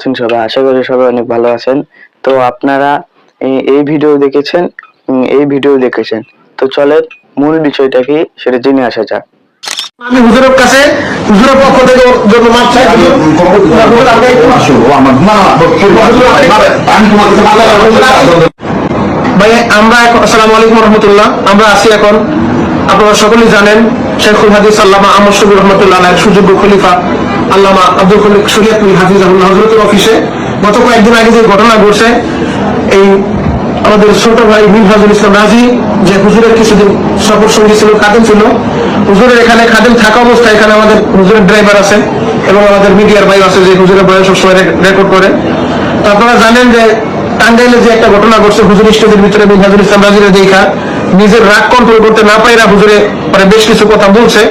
আছেন সবাই আশা করি সবাই অনেক ভালো আছেন। তো আপনারা এই- ভিডিও দেখেছেন এই ভিডিও দেখেছেন। তো চলেন মূল বিষয়টা কি সেটা জেনে আসা যাক। আমি হুজুরের কাছে হুজুরের পক্ষ থেকে জন্য মাপ চাই। ভাই আমরা এখন আসসালামু আলাইকুম রহমতুল্লাহ। আমরা আছি এখন আপনারা সকলেই জানেন শেখুল হাদিস আল্লামা আমর শবীর রহমতুল্লাহ সুযোগ্য খলিফা। আল্লামা আব্দুল খলিক শরিয়াতুল হাফিজাহুল্লাহ হজরতের অফিসে গত কয়েকদিন আগে যে ঘটনা ঘটছে, এই আমাদের ছোট ভাই মিনহাজুল ইসলাম রাজি, যে হুজুরের কিছুদিন সফর সঙ্গী ছিল, খাদেম ছিল। হুজুরের এখানে খাদেম থাকা অবস্থায় এখানে আমাদের হুজুরের ড্রাইভার আছে এবং আমাদের মিডিয়ার ভাই আছে যে হুজুরের বয়স সবসময় রেকর্ড করে। তো আপনারা জানেন যে টাঙ্গাইলে যে একটা ঘটনা ঘটছে, হুজুর স্টেজের ভিতরে মিনহাজুল ইসলাম রাজিরে দেখা। নিজের রাগ কন্ট্রোল করতে না পাইরা হুজুরে মানে বেশ কিছু কথা বলছে।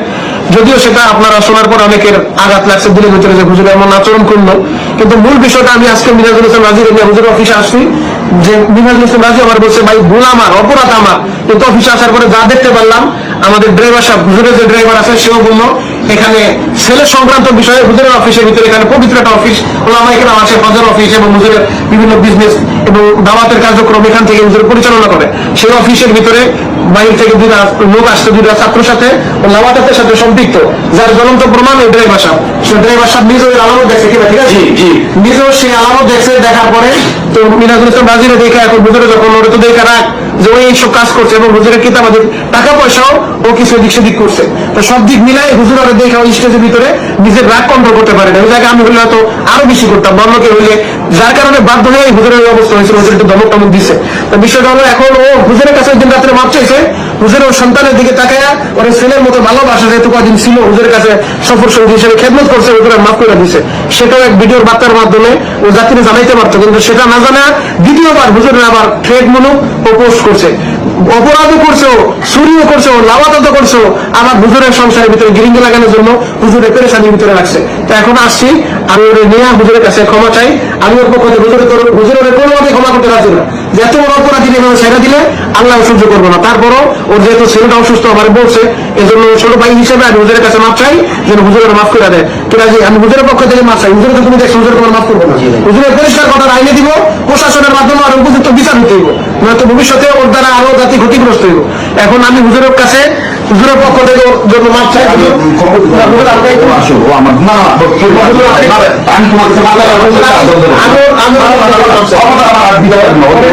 যদিও সেটা আপনারা শোনার পর অনেকের আঘাত লাগছে দিলের ভিতরে যে হুজুর এমন আচরণ করল। কিন্তু মূল বিষয়টা আমি আজকে মিরাজুল হোসেন রাজির হুজুর অফিসে আসছি। যে মিনাজুল ইসলাম রাজি আমার বলছে ভাই ভুল আমার অপরাধ আমার। কিন্তু অফিসে আসার পরে যা দেখতে পারলাম আমাদের ড্রাইভার সাহেব হুজুরের যে ড্রাইভার আছে সেও বলল এখানে ছেলে সংক্রান্ত বিষয়ে হুজুরের অফিসের ভিতরে এখানে পবিত্র একটা অফিস ওলামা এখানে আসে ফাজার অফিস এবং হুজুরের বিভিন্ন বিজনেস এবং দাওয়াতের কার্যক্রম এখান থেকে হুজুর পরিচালনা করে। সেই অফিসের ভিতরে বাইরে থেকে দুটা লোক আসছে দুটা ছাত্র সাথে ও লাওয়াতের সাথে সম্পৃক্ত যার জ্বলন্ত প্রমাণ ওই ড্রাইভার সাহেব। সে ড্রাইভার সাহেব নিজেও আলামত দেখছে কিনা ঠিক আছে? নিজেও সেই আলামত দেখছে দেখার পরে তো মিনাজুল ইসলাম রাজিরে দেখে, এখন হুজুরে যখন ওরা তো দেখে রাখ, যে ওই এইসব কাজ করছে এবং হুজুরের কিতাবাদের টাকা পয়সাও ও কিছু এদিক সেদিক করছে। তো সব দিক মিলাই হুজুর আরে দেখে ওই স্টেজের ভিতরে নিজের রাগ কন্ট্রোল করতে পারে না। ওই জায়গায় আমি হলে হয়তো আরও বেশি করতাম বন্ধকে হইলে যার কারণে বাধ্য হয়ে হুজুরের অবস্থা হয়েছিল, হুজুর একটু ধমক টমক দিছে। তো বিষয়টা হলো, এখন ও হুজুরের কাছে ওই দিন রাত্রে মাপ চাইছে হুজুরের সন্তানের দিকে তাকায়া ওর ছেলের মতো ভালোবাসা যেহেতু কদিন ছিল, হুজুরের কাছে সফর সঙ্গী হিসেবে খেদমত করছে, হুজুরে মাফ করে দিছে। সেটাও এক ভিডিওর বার্তার মাধ্যমে ও জাতিরে জানাইতে পারতো, কিন্তু সেটা না জানা দ্বিতীয়বার হুজুরের আবার ট্রেড মূলক ও পোস্ট করছে। অপরাধও করছে চুরিও করছে লাভাতত করছে আমার হুজুরের সংসারের ভিতরে গিরিঙ্গি লাগানোর জন্য হুজুরের পেরেশানির ভিতরে রাখছে। তো এখন আসছি, আমি ওরে নিয়ে হুজুরের কাছে ক্ষমা চাই, আমি ওর পক্ষ থেকে হুজুরের হুজুরের কোনোভাবে ক্ষমা করতে রাজি না। যে এত বড় অপরাধী এভাবে ছেড়ে দিলে আল্লাহ সহ্য করব না তারপরও ওর যেহেতু ছেলেটা অসুস্থ আমার বলছে এজন্য ছোট ভাই হিসেবে আমি হুজুরের কাছে মাপ চাই যেন হুজুরের মাফ করে দেয় ঠিক আছে আমি হুজুরের পক্ষ থেকে মাপ চাই হুজুরের তুমি দেখছ হুজুরের কোনো মাফ করব না হুজুরের পরিষ্কার কথা আইনে দিব প্রশাসনের মাধ্যমে আর উপযুক্ত বিচার হতে হইব নয়তো ভবিষ্যতে ওর দ্বারা আরও জাতি ক্ষতিগ্রস্ত হইব এখন আমি হুজুরের কাছে হুজুরের পক্ষ থেকে ওর জন্য মাপ চাই হুজুর, হুজুর,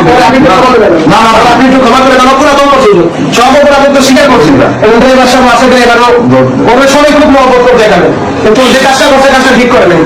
না আমি- আপনি একটু ক্ষমা করে করছে হুজুর। সব তো স্বীকার করছেন না। এবং ড্রাইভার সাহেব আছে ড্রাইভারও ওরা সবাই খুব কিন্তু যে কাজটা করছে, কাজটা ঠিক করে নেই